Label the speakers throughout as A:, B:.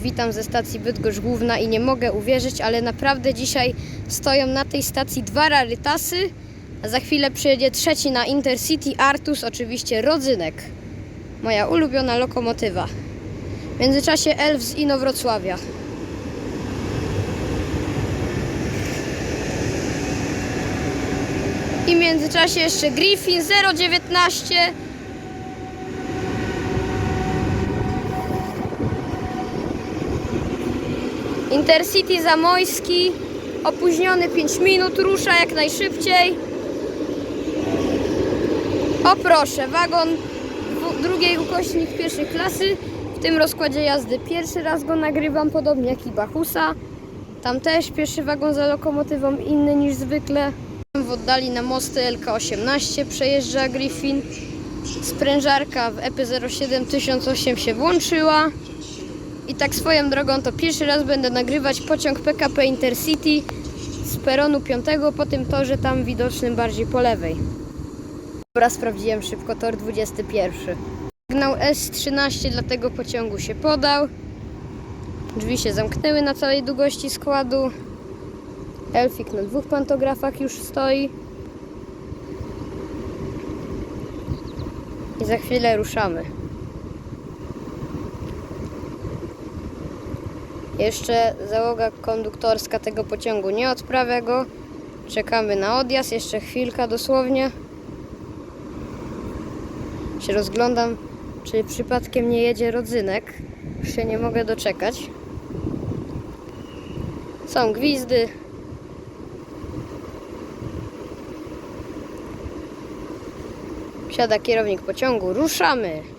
A: Witam ze stacji Bydgoszcz Główna i nie mogę uwierzyć, ale naprawdę dzisiaj stoją na tej stacji dwa rarytasy, a za chwilę przyjedzie trzeci na Intercity Artus, oczywiście Rodzynek. Moja ulubiona lokomotywa. W międzyczasie Elf z Inowrocławia. I w międzyczasie jeszcze Griffin 019 Intercity Zamojski, opóźniony 5 minut, rusza jak najszybciej. O proszę, wagon drugiej ukośnik pierwszej klasy. W tym rozkładzie jazdy pierwszy raz go nagrywam, podobnie jak i Bachusa. Tam też pierwszy wagon za lokomotywą inny niż zwykle. W oddali na mosty LK18 przejeżdża Griffin. Sprężarka w E EP07 1008 się włączyła. I tak swoją drogą to pierwszy raz będę nagrywać pociąg PKP Intercity z peronu 5 po tym torze tam widocznym bardziej po lewej. Dobra, sprawdziłem szybko tor 21. Sygnał S13 dla tego pociągu się podał. Drzwi się zamknęły na całej długości składu. Elfik na dwóch pantografach już stoi. I za chwilę ruszamy. Jeszcze załoga konduktorska tego pociągu nie odprawia go. Czekamy na odjazd, jeszcze chwilka dosłownie. Się rozglądam, czy przypadkiem nie jedzie rodzynek. Już się nie mogę doczekać. Są gwizdy. Siada kierownik pociągu. Ruszamy!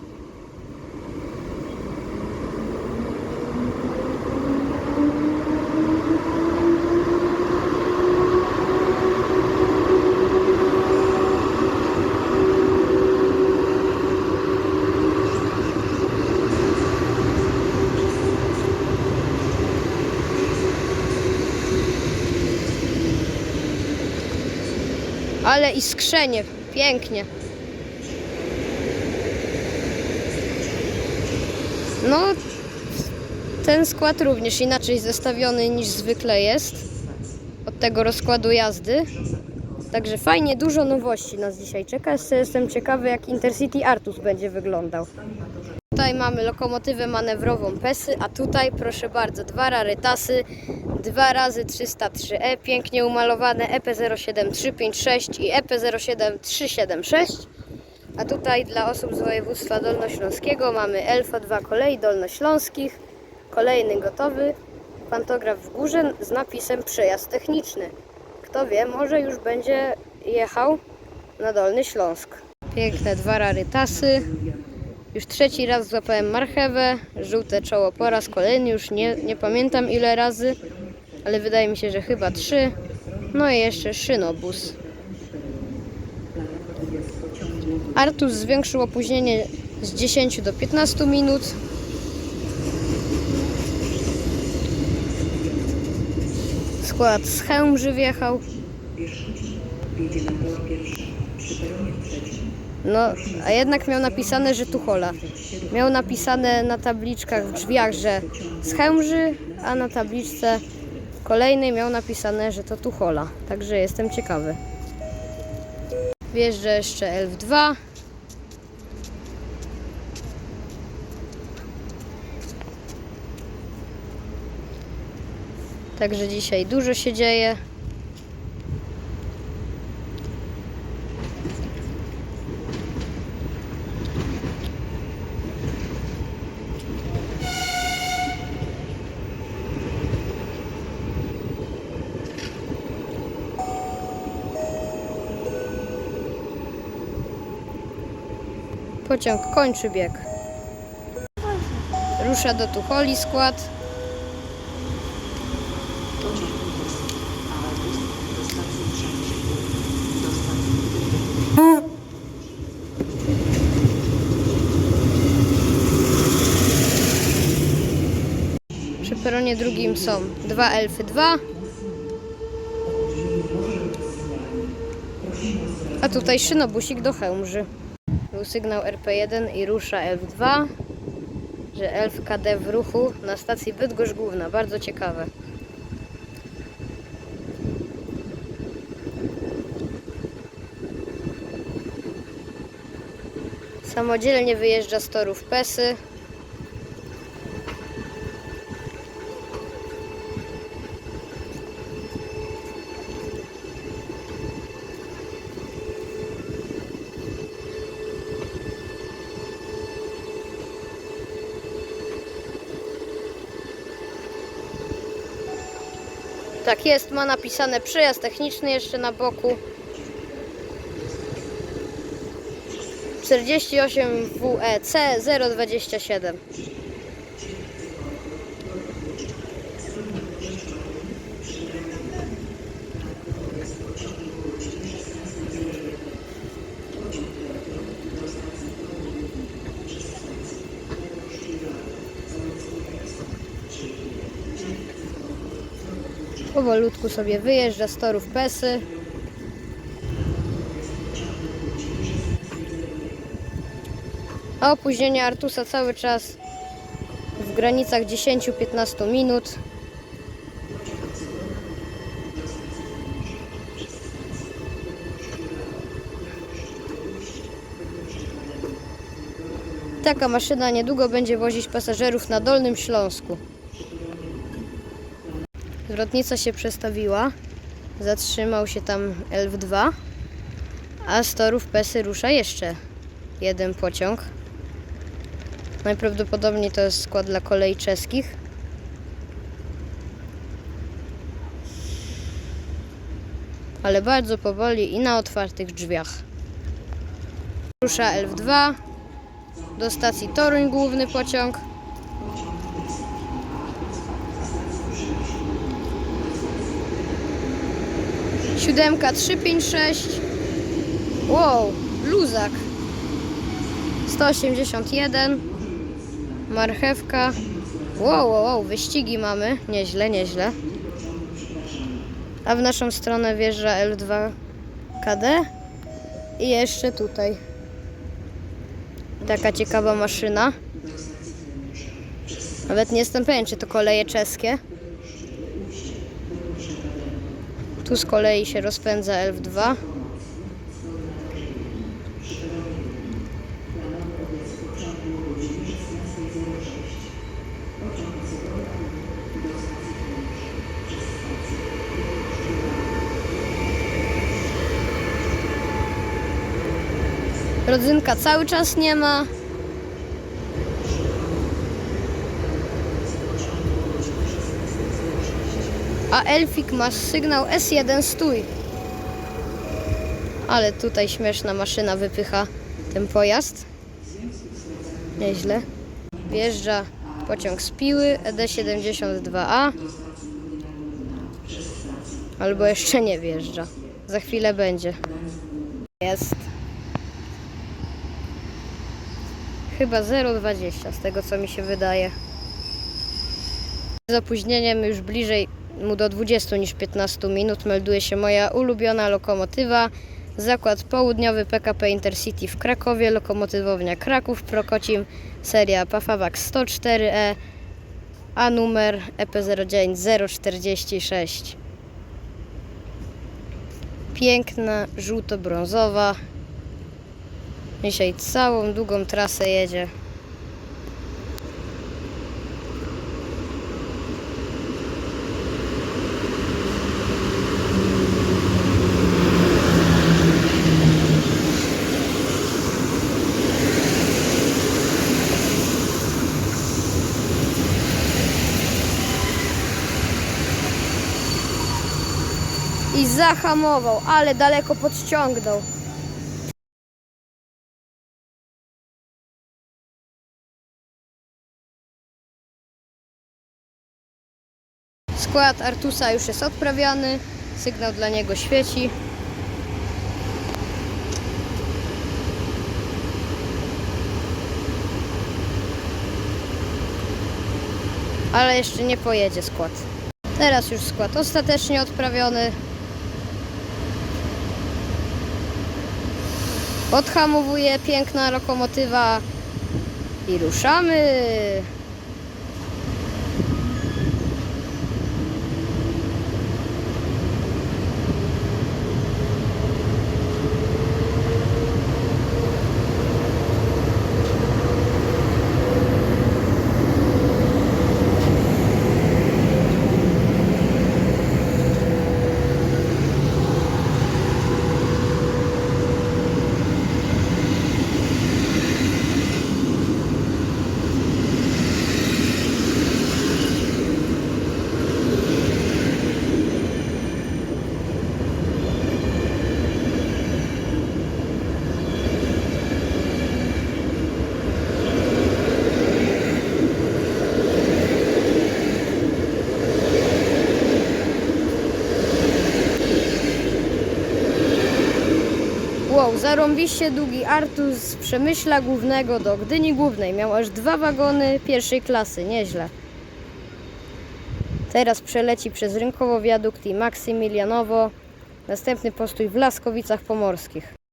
A: Ale iskrzenie, pięknie. No, ten skład również inaczej zestawiony niż zwykle jest od tego rozkładu jazdy. Także fajnie, dużo nowości nas dzisiaj czeka. Jestem ciekawy, jak Intercity Artus będzie wyglądał. Tutaj mamy lokomotywę manewrową PESY, a tutaj proszę bardzo, dwa rarytasy, 2 razy 303E, pięknie umalowane E EP07356 i E EP07376. A tutaj dla osób z województwa dolnośląskiego mamy Elfa 2 kolei dolnośląskich, kolejny gotowy, pantograf w górze z napisem przejazd techniczny. Kto wie, może już będzie jechał na Dolny Śląsk. Piękne dwa rarytasy. Już trzeci raz złapałem marchewę, żółte czoło po raz kolejny, już nie, nie pamiętam ile razy, ale wydaje mi się, że chyba trzy. No i jeszcze szynobus. Artus zwiększył opóźnienie z 10 do 15 minut. Skład z Chełmży wjechał. No, a jednak miał napisane, że Tuchola. Miał napisane na tabliczkach w drzwiach, że z Chełmży, a na tabliczce kolejnej miał napisane, że to Tuchola. Także jestem ciekawy. Wjeżdża jeszcze Elf 2. Także dzisiaj dużo się dzieje. Pociąg kończy bieg. Rusza do Tucholi skład. Przy peronie drugim są dwa elfy 2. A tutaj szynobusik do Chełmży. Był sygnał RP1 i rusza F2. że Elf KD w ruchu na stacji Bydgoszcz Główna. Bardzo ciekawe. Samodzielnie wyjeżdża z torów Pesy. Tak jest, ma napisane przejazd techniczny jeszcze na boku. 48 WEC 027. Powolutku sobie wyjeżdża z torów Pesy. A opóźnienie Artusa cały czas w granicach 10-15 minut. Taka maszyna niedługo będzie wozić pasażerów na Dolnym Śląsku. Zwrotnica się przestawiła. Zatrzymał się tam LW2, a z torów Pesy rusza jeszcze jeden pociąg. Najprawdopodobniej to jest skład dla kolei czeskich. Ale bardzo powoli i na otwartych drzwiach. Rusza L2 do stacji Toruń główny pociąg. Siódemka 356. Wow, luzak. 181. Marchewka. Wow, wow, wow, wyścigi mamy. Nieźle, nieźle. A w naszą stronę wjeżdża L2 KD. I jeszcze tutaj. Taka ciekawa maszyna. Nawet nie jestem pewien, czy to koleje czeskie. Tu z kolei się rozpędza L2. Rodzynka cały czas nie ma. A Elfik ma sygnał S1 stój. Ale tutaj śmieszna maszyna wypycha ten pojazd. Nieźle. Wjeżdża pociąg z Piły E ED72A. Albo jeszcze nie wjeżdża. Za chwilę będzie. Jest. Chyba 0,20 z tego co mi się wydaje. Z opóźnieniem już bliżej mu do 20 niż 15 minut melduje się moja ulubiona lokomotywa. Zakład południowy PKP Intercity w Krakowie, lokomotywownia Kraków, Prokocim, seria Pafawak 104E, a numer E EP09 046. Piękna, żółto-brązowa. Dzisiaj całą długą trasę jedzie. Zahamował, ale daleko podciągnął. Skład Artusa już jest odprawiany. Sygnał dla niego świeci. Ale jeszcze nie pojedzie skład. Teraz już skład ostatecznie odprawiony. Odhamowuje piękna lokomotywa I ruszamy. Wow, zarąbiście długi Artus z Przemyśla Głównego do Gdyni Głównej. Miał aż dwa wagony pierwszej klasy, nieźle. Teraz przeleci przez Rynkowo Wiadukt i Maksymilianowo. Następny postój w Laskowicach Pomorskich.